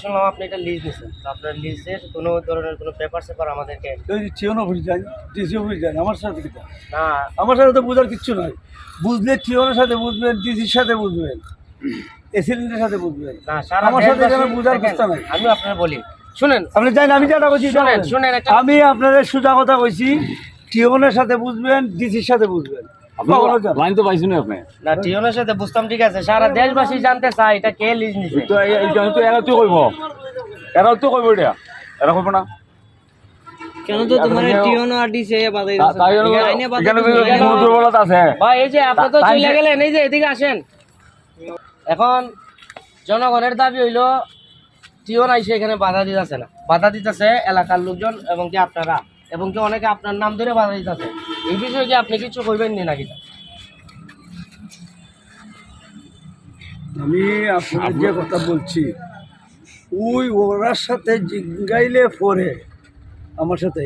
শুনলাম আপনি এটা লিজ নিছেন তো আপনার লিজের কোনো ধরনের কোনো পেপার সেপার আমাদেরকে টিওন অফিস যান ডিসি অফিস যান আমার সাথে কিটা না। আমার সাথে তো বোঝার কিচ্ছু নাই। বুঝলে টিওনের সাথে বুঝবেন ডিসির সাথে বুঝবেন এসিলেন্টের সাথে বুঝবেন। না সারা আমার সাথে এখানে বুঝার নাই। আমি আপনার বলি শুনেন। আপনি জানেন আমি যেটা বলছি শুনেন, শুনেন আমি আপনাদের সোজা কথা কইছি টিওনের সাথে বুঝবেন ডিসির সাথে বুঝবেন। যান। লাইন তো পাইছি না আপনি। না টিওনের সাথে বুঝতাম ঠিক আছে। সারা দেশবাসী জানতে চায় এটা কে লিজ নিছে? তো এই- এই তো এরা তো কইব। এরা তো কইব এটা। এরা কইব না। কেন তো তোমার টিওনো আর ডিসি বাধাই তা- তাই জন্য এখানে কোনো দুর্বলতা আছে। ভাই এই যে আপনি তো তা- চলে গেলেন এই যে এদিকে আসেন। এখন জনগণের দাবি হইল টিওন আইসে এখানে বাধা দিতেছে না। বাধা দিতেছে এলাকার লোকজন এবং কি আপনারা। এবং কি অনেকে আপনার নাম ধরে বাধা দিতেছে। এই বিষয়ে কি আপনি কিছু কইবেন নি নাকি? আমি আপনাদের যে কথা বলছি ওই ওরার সাথে জিঙ্গাইলে পরে আমার সাথে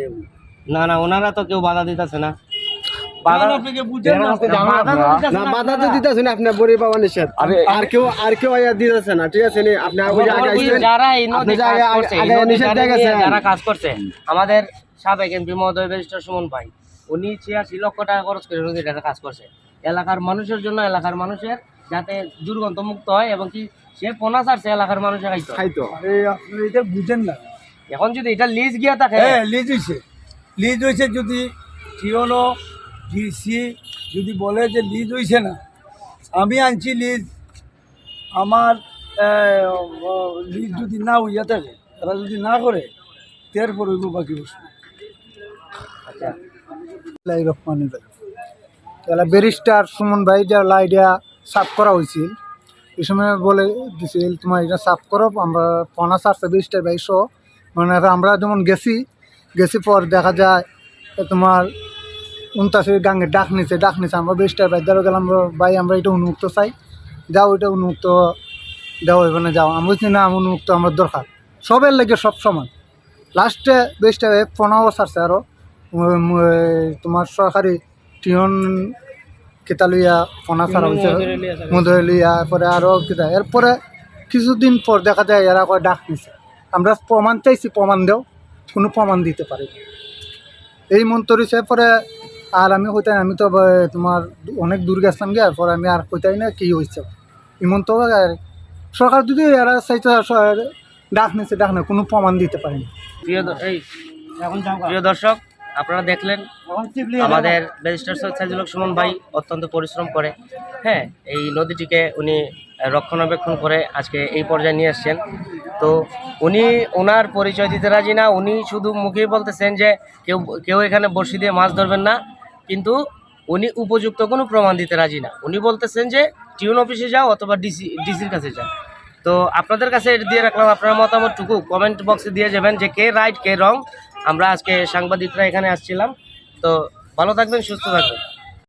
না না ওনারা তো কেউ বাধা দিতেছে না। আরে কেউ আর কেউ দিতেছে ঠিক আছে আপনি। যারা কাজ করছে আমাদের সাবেক এমপি মহোদয় ব্যারিস্টার সুমন ভাই। উনি ছিয়াশি লক্ষ টাকা খরচ করে নদীটাতে কাজ করছে। এলাকার মানুষের জন্য এলাকার মানুষের যাতে দুর্গন্ধ মুক্ত হয় এবং কি সে পোনা ছাড়ছে এলাকার মানুষের খাইতো। খাইতো আরে আপনি এটা বুঝেন না। এখন যদি এটা লিজ গিয়া থাকে হ্যাঁ লিজ হয়েছে লিজ হয়েছে যদি টিওনো ডিসি যদি বলে যে লিজ হয়েছে না আমি আনছি লিজ। আমার লিজ যদি না হইয়া থাকে তারা যদি না করে তারপর হইব বাকি বস্তু রহমানি ব্যারিস্টার সুমন ভাই যা লাইডিয়া সাফ করা হয়েছিল, এই সময় বলে দিছিল, তোমার এটা সাফ করো, আমরা পনাশ আসছে ব্যারিস্টার ভাই সহ। মানে আমরা যেমন গেছি গেছি পর দেখা যায় তোমার উনতাশে গাঙ্গে ডাক নিছে ডাক নিছে, আমরা ব্যারিস্টার ভাই দ্বারা গেলাম ভাই, আমরা এটা উন্মুক্ত চাই। যাও, এটা উন্মুক্ত দেওয়া হইবে না যাও। আমি বলছি, না, উন্মুক্ত, আমার দরকার। সবের লাগে সব সমান। লাস্টে ভাই পনেরো ছাড়ছে আরও তোমার সরকারি টিউন কেতা লইয়া ফোনা ছাড়া হয়েছে মধুরে লইয়া এরপরে আরও কেতা। এরপরে কিছুদিন পর দেখা যায় এরা কয় ডাক নিছে আমরা প্রমাণ চাইছি প্রমাণ দেও। কোনো প্রমাণ দিতে পারি না। এই মন্তরিছে পরে আর আমি কইতাই আমি তো তোমার অনেক দূর গেছিলাম গিয়ে পরে আমি আর কইতাই না কি হয়েছে ইমন তো আর সরকার যদি এরা চাইতে ডাক নিছে ডাক না কোনো প্রমাণ দিতে পারেনি প্রিয় এই প্রিয় দর্শক আপনারা দেখলেন আমাদের ব্যারিস্টার সৈয়দ সাইজুল সুমন ভাই অত্যন্ত পরিশ্রম করে। হ্যাঁ এই নদীটিকে উনি রক্ষণাবেক্ষণ করে আজকে এই পর্যায়ে নিয়ে আসছেন। তো উনি ওনার পরিচয় দিতে রাজি না উনি শুধু মুখেই বলতেছেন যে কেউ কেউ এখানে বড়শি দিয়ে মাছ ধরবেন না কিন্তু উনি উপযুক্ত কোনো প্রমাণ দিতে রাজি না। উনি বলতেছেন যে টিউন অফিসে যাও অথবা ডিসি ডিসির কাছে যাও। তো আপনাদের কাছে এটা দিয়ে রাখলাম আপনার মতামতটুকু। কমেন্ট বক্সে দিয়ে যাবেন যে কে রাইট কে রং। আমরা আজকে সাংবাদিকরা এখানে আসছিলাম। তো ভালো থাকবেন সুস্থ থাকবেন।